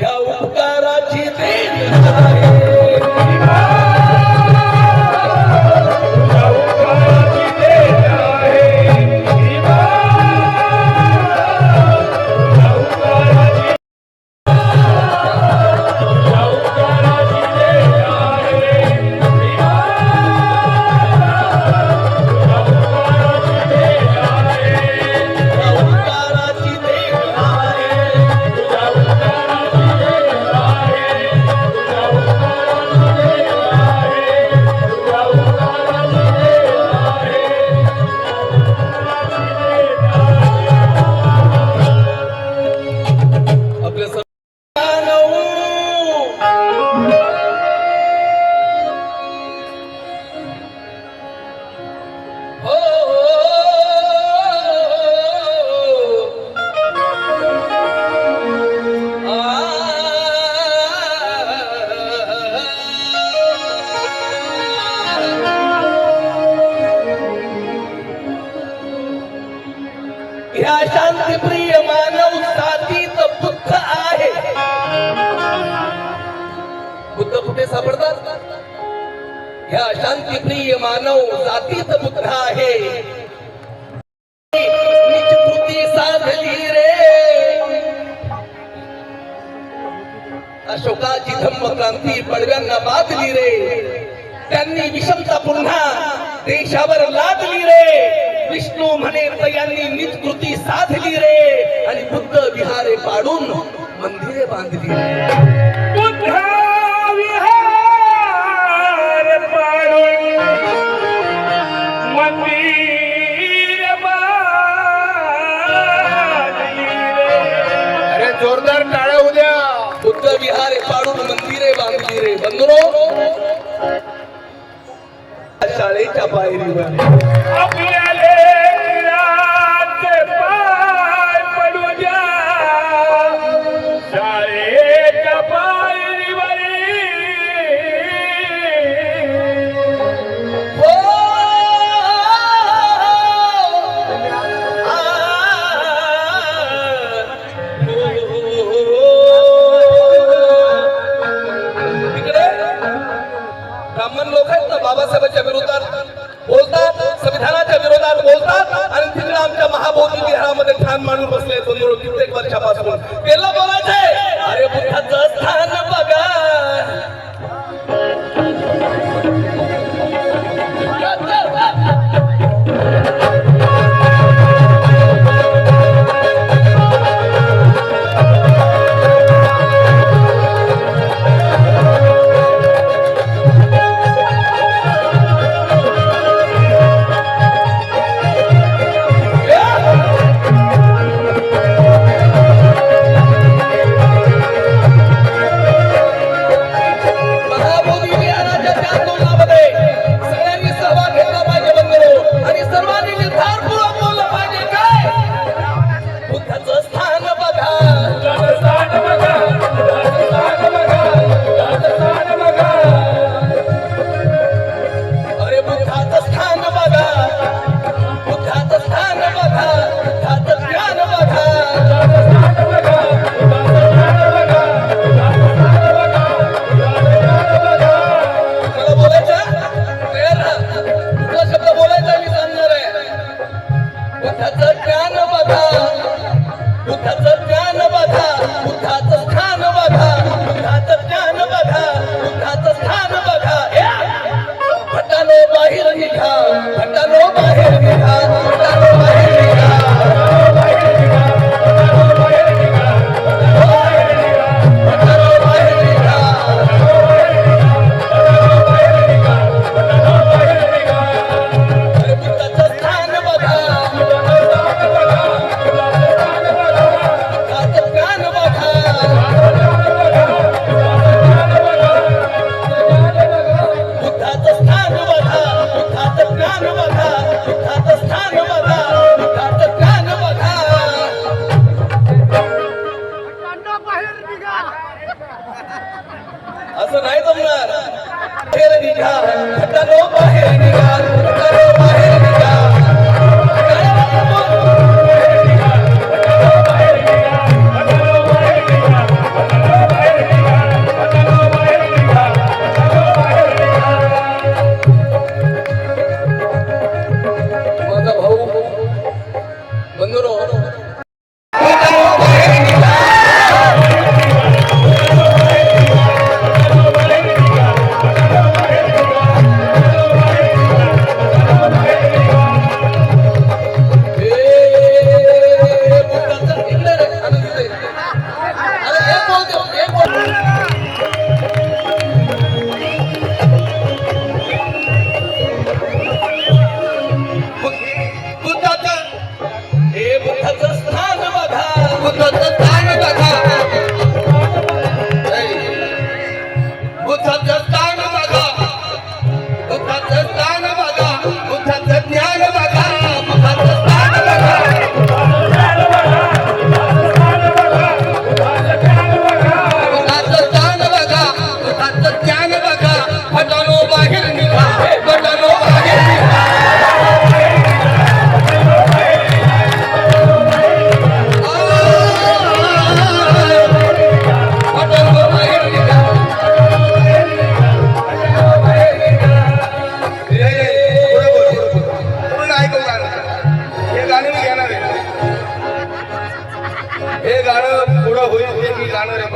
ह्या उपकाराची देण. आहे ह्या शांतीप्रिय मानव साथीत बुद्ध आहे. बुद्ध कुठे सापडतात? ह्या शांतीप्रिय मानव जातीत बुद्ध आहे. कृती साधली रे. अशोकाची धम्म क्रांती पडव्यांना बांधली रे. त्यांनी विषमता पुन्हा देशावर लादली रे. विष्णू म्हणे यांनी निज कृती साधली रे. आणि बुद्ध विहारे पाडून मंदिरे बांधली. रे. जोरदार टाळ्या उद्या. बुद्ध विहारे पाडून मंदिरे बांधली रे. बंधुरो शाळेच्या पायरीवर. संविधानाच्या विरोधात बोलतात आणि तिकडे आमच्या महाबोधी विहारामध्ये ठाण मांडून बसले दोन कित्येक वर्षापासून त्याला बोलायचंय come. Um, असं नाही जमणार बाहेर निघा भटानो बाहेर निघा भटानो बाहेर निघा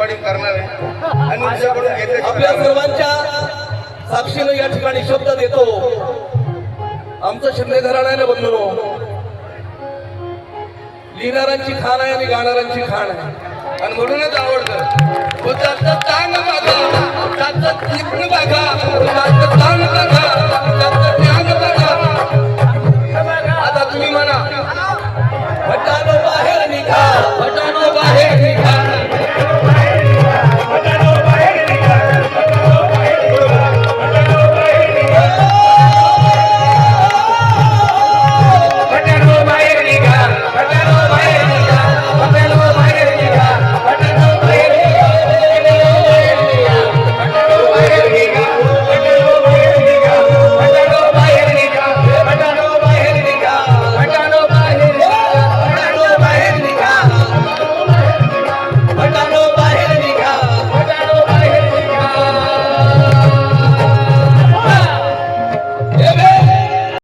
रेकॉर्डिंग करणार. आहे आणि तुझ्याकडून आपल्या सर्वांच्या साक्षीनं या ठिकाणी शब्द देतो. आमचं शिंदे घराण्याने बंधनो लिहिणाऱ्यांची खाण आहे आणि गाणाऱ्यांची खाण आहे. आणि म्हणूनच आवडतं. आता तुम्ही म्हणा.